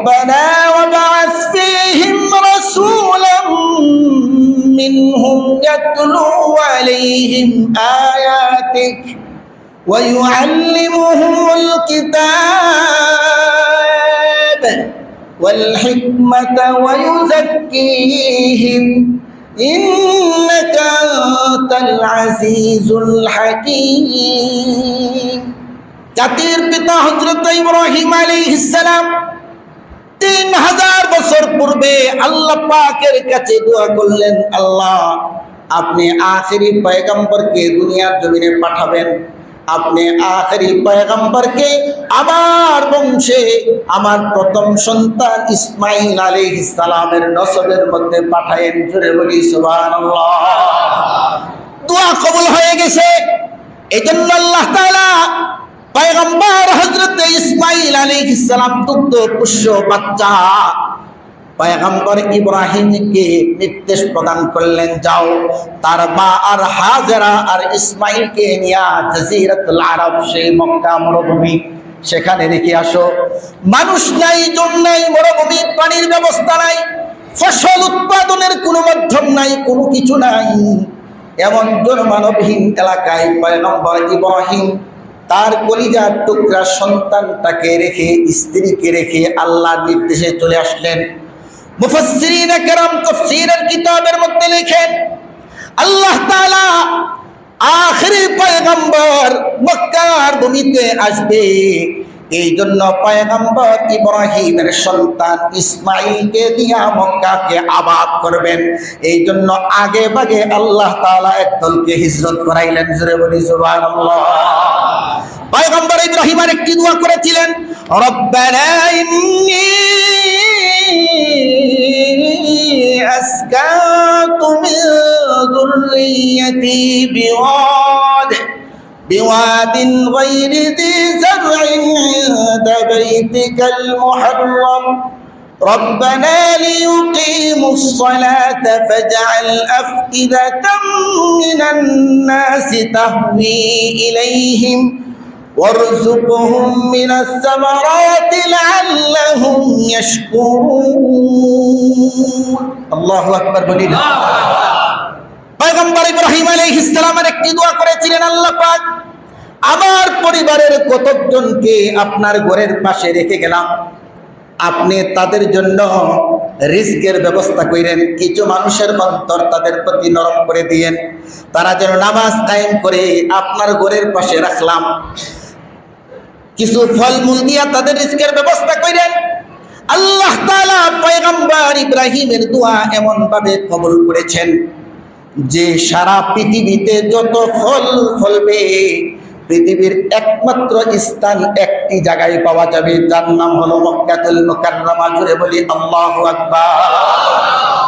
ربنا وبعث فيهم رسولا منهم يتلو عليهم آياتك ويعلمهم الكتاب والحكمة ويزكيهم إنك أنت العزيز الحكيم জাতির পিতা হজরত ইব্রাহিম আলাইহিস সালাম তিন হাজার বছর পূর্বে আল্লাহ পাকের কাছে দোয়া করলেন, আল্লাহ, আপনি আখেরি পয়গম্বরকে দুনিয়ার জমিনে পাঠাবেন। আপনি আখেরি পয়গম্বরকে আমার বংশে, আমার প্রথম সন্তান ইসমাইল আলাইহিস সালামের নসবের মধ্যে পাঠায়েন। জুড়ে বলি, সুবহানাল্লাহ। দোয়া কবুল হয়ে গেছে। এই জন্য আল্লাহ হযরত ইসমাইল আলাইহিস দুগ্ধ পুষ্য বাচ্চা পয়গম্বর ইব্রাহিমকে নির্দেশ প্রদান করলেন, যাও, তার মা আর হাজেরা আর ইসমাইলকে নিয়া জাজিরাতুল আরব, সেই মক্কা মরুভূমি সেখানে রেখে আসো। মানুষ নাই, জন নাই, মরুভূমি, পানির ব্যবস্থা নাই, ফসল উৎপাদনের কোনো মাধ্যম নাই, কোনো কিছু নাই। এমন জনমানবহীন এলাকায় পয়গম্বর ইব্রাহিম তার কলিজার টুকরা সন্তানটাকে রেখে, স্ত্রীকে রেখে আল্লাহর নির্দেশে চলে আসলেন। কিতাবের আল্লাহ তাআলা মক্কার ভূমিতে আসবে। এই জন্য সন্তান দিয়া আবাদ করবেন। এই জন্য আগে বাগে আল্লাহ তাআলা একদলকে হিজরত করাইলেন। জোরে বলি, সুবহানাল্লাহ। পয়গম্বর ইব্রাহিম আর একটি দোয়া করেছিলেন রব্বানা ইন্নী আসকাতু মিন যুররিয়্যতি বিওয়াদ بواد غير ذي زرع عند بيتك المحرم ربنا ليقيموا الصلاة فاجعل أفئدة من الناس تهوي إليهم وارزقهم من الثمرات لعلهم يشكرون الله أكبر بليل পয়গম্বর ইব্রাহিম আলাইহিস সালামের একটি দোয়া করেছিলেন আল্লাহ পাক আমার পরিবারের কতজনকে আপনার ঘরের পাশে রেখে গেলাম আপনি তাদের জন্য রিস্কের ব্যবস্থা করেন কিছু মানুষের অন্তর তাদের প্রতি নরম করে দিয়েন তারা যেন নামাজ কায়েম করে আপনার ঘরের পাশে রাখলাম কিছু ফলমূল দিয়া তাদের রিস্কের ব্যবস্থা করেন আল্লাহ তাআলা পয়গম্বর ইব্রাহিমের দোয়া এমন ভাবে কবুল করেছেন, যে সারা পৃথিবীতে যত ফল ফলবে, পৃথিবীর একমাত্র স্থান একটি জায়গায় পাওয়া যাবে। যার নাম হলো মক্কাতুল মুকাররমা। বলি, আল্লাহু আকবার।